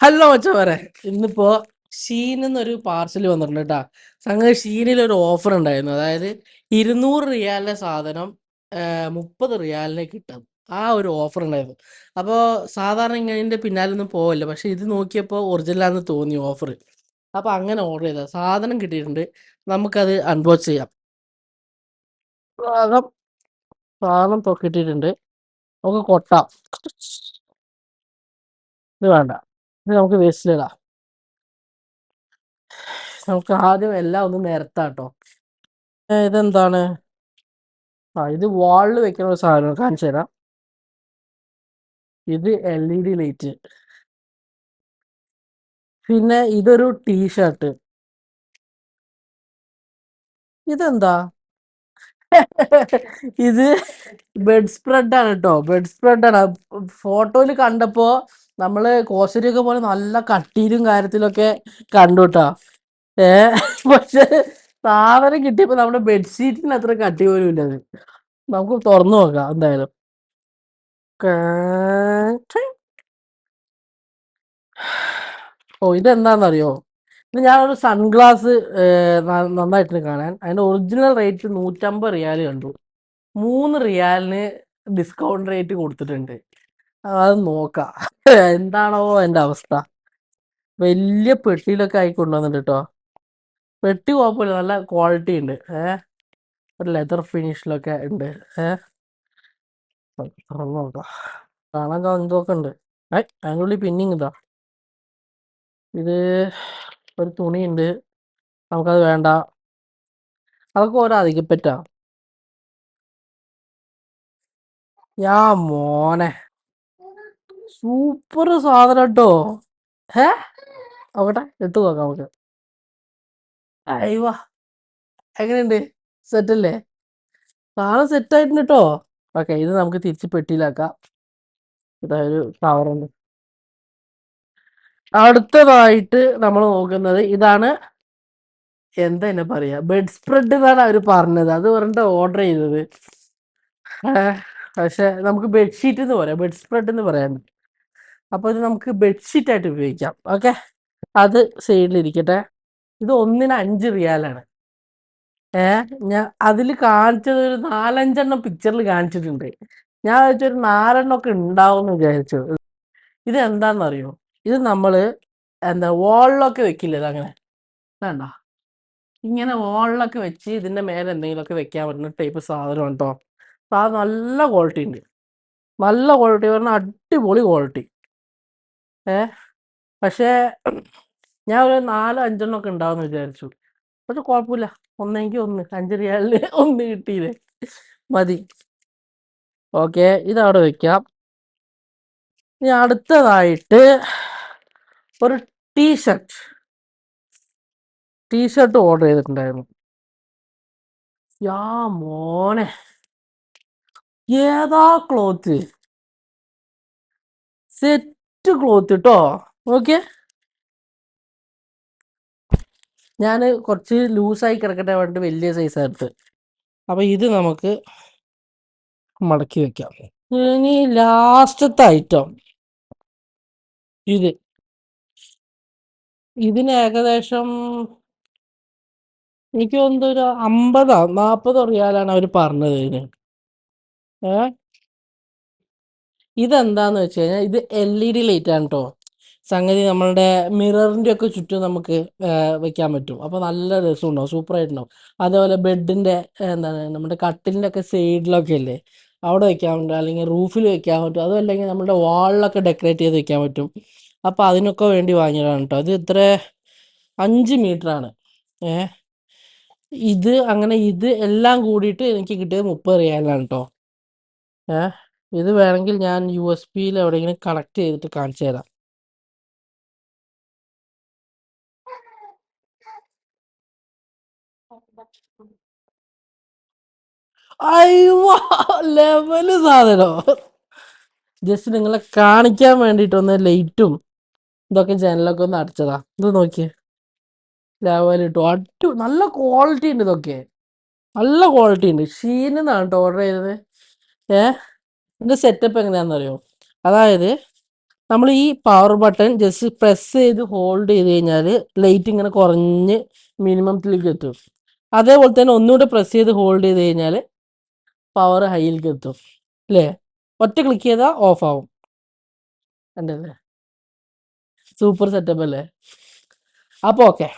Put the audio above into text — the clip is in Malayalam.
ഹലോ മച്ചവരെ ഇന്നിപ്പോ ഷീനിന്നൊരു പാർസൽ വന്നിട്ടുണ്ട് കേട്ടാ സംഗതി ഷീനിൽ ഒരു ഓഫർ ഉണ്ടായിരുന്നു. അതായത് ഇരുന്നൂറ് റിയാലിന്റെ സാധനം മുപ്പത് റിയാലിന് കിട്ടും. ആ ഒരു ഓഫർ ഉണ്ടായിരുന്നു. അപ്പോ സാധാരണ ഇങ്ങനെ പിന്നാലൊന്നും പോവില്ല. പക്ഷെ ഇത് നോക്കിയപ്പോൾ ഒറിജിനലാന്ന് തോന്നി ഓഫർ അപ്പോൾ അങ്ങനെ ഓർഡർ ചെയ്ത. സാധനം കിട്ടിയിട്ടുണ്ട്. നമുക്കത് അൺബോക്സ് ചെയ്യാം. സാധനം. സാധനം കിട്ടിയിട്ടുണ്ട് നമുക്ക് കൊട്ടാം. ഇത് വേണ്ട. ഇത് നമുക്ക് വേസ്റ്റിലിടാം നമുക്ക് ആദ്യം എല്ലാം ഒന്ന് നിരത്താട്ടോ ഇതെന്താണ്? ആ ഇത് വാളിൽ വെക്കുന്ന ഒരു സാധനം കാണിച്ചു തരാം. ഇത് എൽ ഇ ഡി ലൈറ്റ് പിന്നെ ഇതൊരു ടീഷർട്ട് ഇതെന്താ? ഇത് ബെഡ് സ്പ്രെഡാണ് കേട്ടോ. ബെഡ് സ്പ്രെഡാണ് ഫോട്ടോയിൽ കണ്ടപ്പോ നമ്മൾ കോശരിയൊക്കെ പോലെ നല്ല കട്ടിയിലും കാര്യത്തിലൊക്കെ കണ്ടു കേട്ടോ ഏ പക്ഷെ സാധനം കിട്ടിയപ്പോ നമ്മുടെ ബെഡ്ഷീറ്റിന് അത്ര കട്ടി പോലും ഇല്ലത് നമുക്ക് തുറന്നു നോക്കാം എന്തായാലും. ഓ ഇതെന്താണെന്നറിയോ ഇത് ഞാനൊരു സൺഗ്ലാസ് നന്നായിട്ടുണ്ട് കാണാൻ. അതിന്റെ ഒറിജിനൽ റേറ്റ് നൂറ്റമ്പത് റിയാൽ കണ്ടു. മൂന്ന് റിയാലിന് ഡിസ്കൗണ്ട് റേറ്റ് കൊടുത്തിട്ടുണ്ട്. അത് നോക്കാം. എന്താണോ എന്റെ അവസ്ഥ. വലിയ പെട്ടിയിലൊക്കെ ആയി കൊണ്ടുവന്നിട്ട് കേട്ടോ പെട്ടി കുഴപ്പമില്ല. നല്ല ക്വാളിറ്റി ഉണ്ട്. ഏ? ഒരു ലെതർ ഫിനിഷിലൊക്കെ ഉണ്ട്. ഏ? തുറന്ന് നോക്കാം. കാണാൻ എന്തൊക്കെ ഉണ്ട്? ഏ? അതിന്റെ ഉള്ളിൽ പിന്നിങ് ഇതാ. ഇത് ഒരു തുണിയുണ്ട്. നമുക്കത് വേണ്ട. അതൊക്കെ ഓരോ അധികപ്പറ്റാ. യാ മോനെ. സൂപ്പർ സാധനം കേട്ടോ ഏ നോക്കട്ടെ ഇട്ട് നോക്കാം നമുക്ക്. അയ്യവാ എങ്ങനെയുണ്ട്? സെറ്റ് അല്ലേ? സാധനം സെറ്റ് ആയിട്ടുണ്ട് കേട്ടോ ഓക്കെ ഇത് നമുക്ക് തിരിച്ച് പെട്ടിയിലാക്കാം. ഇതാ ഒരു കവറുണ്ട് അടുത്തതായിട്ട് നമ്മൾ നോക്കുന്നത് ഇതാണ് എന്താ എന്നെ പറയാ? ബെഡ് സ്പ്രെഡ് എന്നാണ് അവർ പറഞ്ഞത്. അത് പറഞ്ഞിട്ട് ഓർഡർ ചെയ്തത്. പക്ഷെ നമുക്ക് ബെഡ്ഷീറ്റ് എന്ന് പറയാം. ബെഡ് സ്പ്രെഡ് എന്ന് പറയാൻ അപ്പൊ ഇത് നമുക്ക് ബെഡ്ഷീറ്റ് ആയിട്ട് ഉപയോഗിക്കാം. ഓക്കെ അത് സൈഡിലിരിക്കട്ടെ ഇത് ഒന്നിന് അഞ്ച് റിയാലാണ് ഏ? ഞാൻ അതിൽ കാണിച്ചത് ഒരു നാലഞ്ചെണ്ണം പിക്ചറിൽ കാണിച്ചിട്ടുണ്ട്. ഞാൻ വെച്ചൊരു നാലെണ്ണം ഒക്കെ ഉണ്ടാവും എന്ന് വിചാരിച്ചു. ഇത് എന്താണെന്നറിയോ? ഇത് നമ്മൾ എന്താ വാളിലൊക്കെ വെക്കില്ലേ അങ്ങനെ? വേണ്ട ഇങ്ങനെ വാളിലൊക്കെ വെച്ച് ഇതിന്റെ മേലെ എന്തെങ്കിലുമൊക്കെ വെക്കാൻ പറ്റുന്ന ടൈപ്പ് സാധനം കേട്ടോ സാധനം നല്ല ക്വാളിറ്റി ഉണ്ട്. നല്ല ക്വാളിറ്റി പറഞ്ഞാൽ അടിപൊളി ക്വാളിറ്റി ഏ? പക്ഷേ ഞാൻ ഒരു നാലോ അഞ്ചെണ്ണം ഒക്കെ ഉണ്ടാവുമെന്ന് വിചാരിച്ചു. പക്ഷെ കുഴപ്പമില്ല. ഒന്നെങ്കിൽ ഒന്ന്. അഞ്ച് റിയാലിന് ഒന്ന് കിട്ടിയില്ലേ? മതി. ഓക്കെ. ഇതവിടെ വെക്കാം. ഇനി അടുത്തതായിട്ട് ഒരു ടീഷർട്ട്. ടീഷർട്ട് ഓർഡർ ചെയ്തിട്ടുണ്ടായിരുന്നു. യാ മോനെ. ഏതാ ക്ലോത്ത്? സെറ്റ് ക്ലോത്ത് കേട്ടോ ഓക്കെ ഞാൻ കുറച്ച് ലൂസായി കിടക്കട്ടെ വേണ്ടി വലിയ സൈസ് എടുത്ത് അപ്പം ഇത് നമുക്ക് മടക്കി വെക്കാം. ഇനി ലാസ്റ്റത്തെ ഐറ്റം ഇത്. ഇതിന് ഏകദേശം എനിക്ക് എന്തോ ഒരു അമ്പതോ നാൽപ്പതോ റിയാലാണ് അവർ പറഞ്ഞത് ഇതിന്. ഏ? ഇതെന്താന്ന് വെച്ച് കഴിഞ്ഞാൽ ഇത് എൽ ഇ ഡി ലൈറ്റ് ആണ് കേട്ടോ സംഗതി നമ്മളുടെ മിററിന്റെ ഒക്കെ ചുറ്റും നമുക്ക് വെക്കാൻ പറ്റും. അപ്പോൾ നല്ല രസമുണ്ടാവും സൂപ്പർ ആയിട്ടുണ്ടാവും. അതേപോലെ ബെഡിന്റെ എന്താണ് നമ്മുടെ കട്ടിലിന്റെ ഒക്കെ സൈഡിലൊക്കെ ഇല്ലേ അവിടെ വെക്കാൻ പറ്റും. അല്ലെങ്കിൽ റൂഫിൽ വെക്കാൻ പറ്റും. അതും അല്ലെങ്കിൽ നമ്മുടെ വാളിലൊക്കെ ഡെക്കറേറ്റ് ചെയ്ത് വെക്കാൻ പറ്റും. അപ്പോൾ അതിനൊക്കെ വേണ്ടി വാങ്ങിയതാണ് കേട്ടോ അത് ഇത്ര അഞ്ച് മീറ്റർ ആണ്. ഏ ഇത് അങ്ങനെ ഇത് എല്ലാം കൂടിയിട്ട് എനിക്ക് കിട്ടിയത് മുപ്പത് റിയാലാണ് കേട്ടോ ഏ ഇത് വേണമെങ്കിൽ ഞാൻ യു എസ് ബിയിൽ എവിടെയെങ്കിലും കണക്ട് ചെയ്തിട്ട് കാണിച്ചു തരാം. അയ്യോ ലെവൽ സാധനോ. ജസ്റ്റ് നിങ്ങളെ കാണിക്കാൻ വേണ്ടിയിട്ടൊന്ന് ലൈറ്റും ഇതൊക്കെ ജനലൊക്കെ ഒന്ന് അടിച്ചതാ. ഇത് നോക്കിയേ. ലെവൽ ഇട്ടു. അടി നല്ല ക്വാളിറ്റി ഉണ്ട് ഇതൊക്കെ. നല്ല ക്വാളിറ്റി ഉണ്ട്. ഷീനിന്നാണ് കേട്ടോ ഓർഡർ ചെയ്തത്. ഏ? ഇതിന്റെ സെറ്റപ്പ് എങ്ങനെയാണെന്ന് അറിയോ അതായത് നമ്മൾ ഈ പവർ ബട്ടൺ ജസ്റ്റ് പ്രസ് ചെയ്ത് ഹോൾഡ് ചെയ്ത് കഴിഞ്ഞാൽ ലൈറ്റ് ഇങ്ങനെ കുറഞ്ഞ് മിനിമത്തിലേക്ക് എത്തും. അതേപോലെ തന്നെ ഒന്നുകൂടെ പ്രസ് ചെയ്ത് ഹോൾഡ് ചെയ്ത് കഴിഞ്ഞാൽ പവർ ഹൈയിലേക്ക് എത്തും. അല്ലേ ഒറ്റ ക്ലിക്ക് ചെയ്താൽ ഓഫ് ആവും. കണ്ടല്ലേ? സൂപ്പർ സെറ്റപ്പ് അല്ലേ? അപ്പോൾ ഓക്കെ